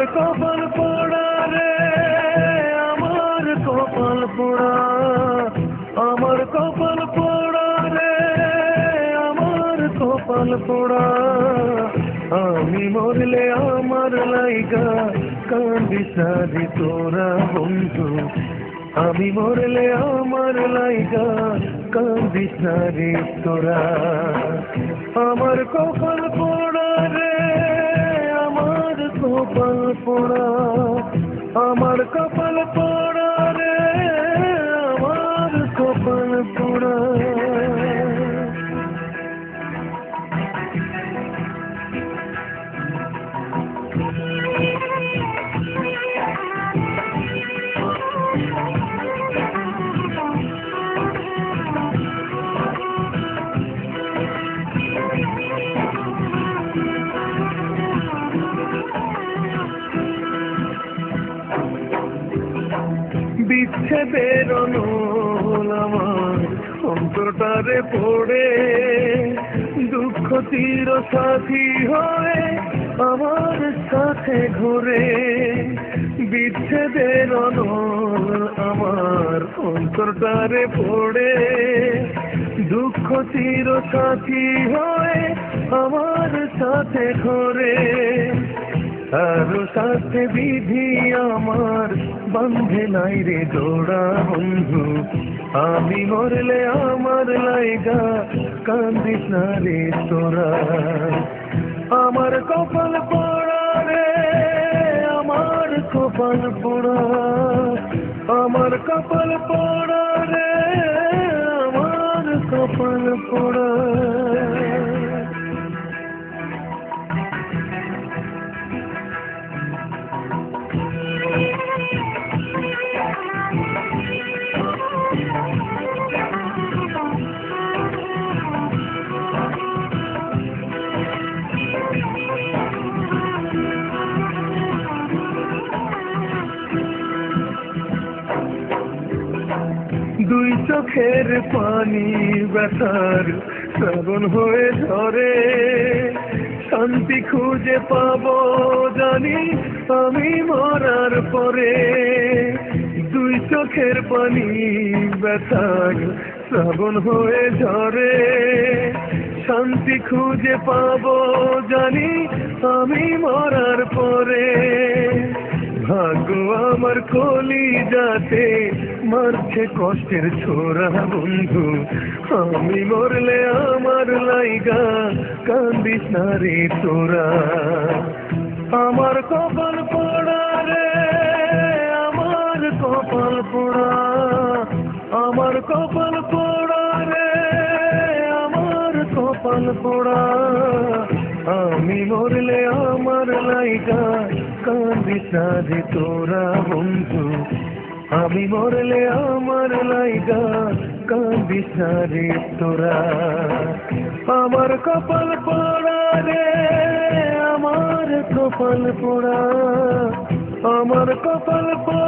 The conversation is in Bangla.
আমার কপাল পোড়া রে, আমার কপাল পোড়া। আমার কপাল পোড়া রে, আমার কপাল পোড়া। আমি মরলে আমার লাইগা কান্দি সারি তোরা বন্ধু। আমি মরলে আমার লাইগা কান্দি সারি তোরা। আমার কপাল পোড়া পোড়া বিচ্ছেদের আমার অন্তরটারে পড়ে দুঃখ তীর সাথী হয়ে আমার সাথে ঘুরে। বিচ্ছেদের অনল আমার অন্তরটারে পড়ে দুঃখ চির সাথী হয়ে আমার সাথে ঘুরে। আরও সাথে বিধি আমার বন্ধে নাই রে জোড়া বন্ধু। আমি মরলে আমার লাইগা কান্দিস না রে তোরা। আমার কপাল পোড়া রে, আমার কপাল পোড়া। আমার কপাল পোড়া রে, আমার কপাল পোড়া। চোখের পানি ব্যথার শ্রাবণ হয়ে ঝরে। শান্তি খুঁজে পাব জানি আমি মরার পরে। দুই চোখের পানি ব্যথার শ্রাবণ হয়ে ঝরে। শান্তি খুঁজে পাব জানি আমি মরার পরে। আমার কলি যাতে মারছে কষ্টের ছোড়া বন্ধু। আমি মরলে আমার লাইগা কান্দিস না রে তোরা। আমার কপাল পোড়া রে, আমার কপাল পোড়া। আমার কপাল পোড়া রে, আমার কপাল পোড়া। আমি মরলে আমার লাইগা কান্দিস রে তোরা বন্ধু। আমি মরলে আমার লাইগা কান্দিস রে তোরা। আমার কপাল পোড়া রে, আমার কপাল পোড়া। আমার কপাল পোড়া